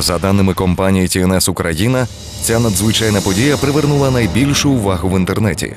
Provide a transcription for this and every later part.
За даними компанії TNS Україна, ця надзвичайна подія привернула найбільшу увагу в інтернеті.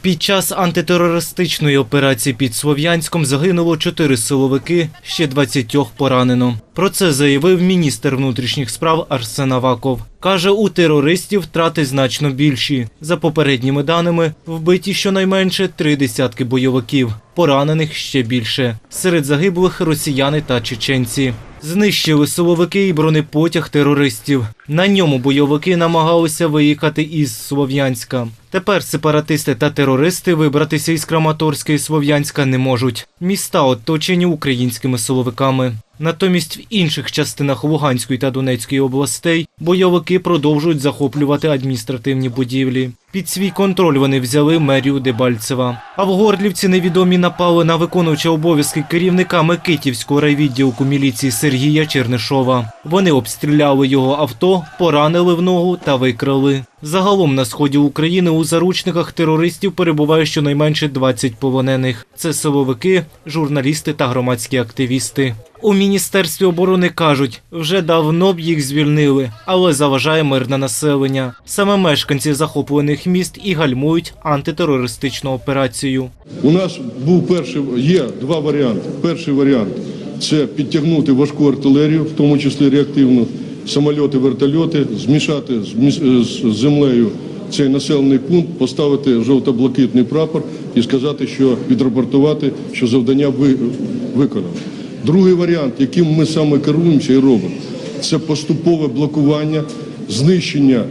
Під час антитерористичної операції під Слов'янськом загинуло чотири силовики, ще 20 поранено. Про це заявив міністр внутрішніх справ Арсен Аваков. Каже, у терористів втрати значно більші. За попередніми даними, вбиті щонайменше три десятки бойовиків, поранених ще більше. Серед загиблих росіяни та чеченці. Знищили силовики і бронепотяг терористів. На ньому бойовики намагалися виїхати із Слов'янська. Тепер сепаратисти та терористи вибратися із Краматорська і Слов'янська не можуть. Міста оточені українськими силовиками. Натомість в інших частинах Луганської та Донецької областей бойовики продовжують захоплювати адміністративні будівлі. Під свій контроль вони взяли мерію Дебальцева. А в Горлівці невідомі напали на виконувача обов'язки керівника Микитівського райвідділку міліції Сергія Чернишова. Вони обстріляли його авто, поранили в ногу та викрали. Загалом на сході України у заручниках терористів перебуває щонайменше 20 полонених. Це силовики, журналісти та громадські активісти. У міністерстві оборони кажуть, вже давно б їх звільнили, але заважає мирне населення. Саме мешканці захоплених міст і гальмують антитерористичну операцію. У нас був перший, є два варіанти. Перший варіант це підтягнути важку артилерію, в тому числі реактивну, самольоти, вертольоти, змішати з, землею цей населений пункт, поставити жовто-блакитний прапор і сказати, що відрапортувати, що завдання ви, виконано. Другий варіант, яким ми саме керуємося і робимо, це поступове блокування, знищення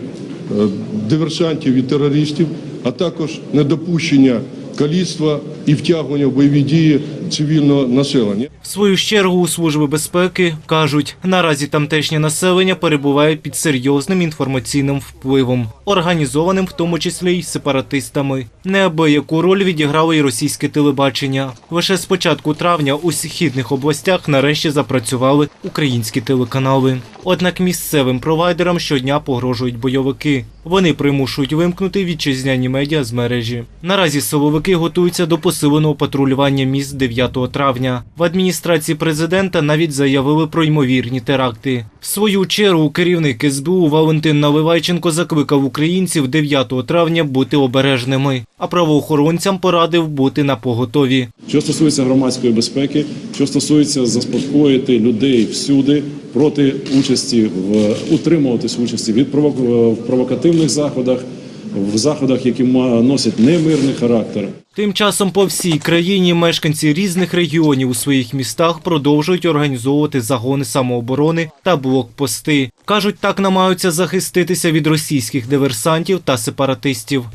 диверсантів і терористів, а також недопущення каліцтва і втягування в бойові дії цивільного населення. В свою чергу у Служби безпеки кажуть, наразі тамтешнє населення перебуває під серйозним інформаційним впливом, організованим в тому числі й сепаратистами. Неабияку роль відіграло і російське телебачення. Лише з початку травня у східних областях нарешті запрацювали українські телеканали. Однак місцевим провайдерам щодня погрожують бойовики. Вони примушують вимкнути вітчизняні медіа з мережі. Наразі силовики готуються до посиленого патрулювання міст 9 травня. В адміністрації президента навіть заявили про ймовірні теракти. В свою чергу керівник СБУ Валентин Наливайченко закликав українців 9 травня бути обережними, а правоохоронцям порадив бути на поготові. Що стосується громадської безпеки, що стосується заспокоїти людей всюди проти участі в утримуватись участі від провокативних заходах, в заходах, які носять немирний характер. Тим часом по всій країні мешканці різних регіонів у своїх містах продовжують організовувати загони самооборони та блокпости. Кажуть, так намагаються захиститися від російських диверсантів та сепаратистів.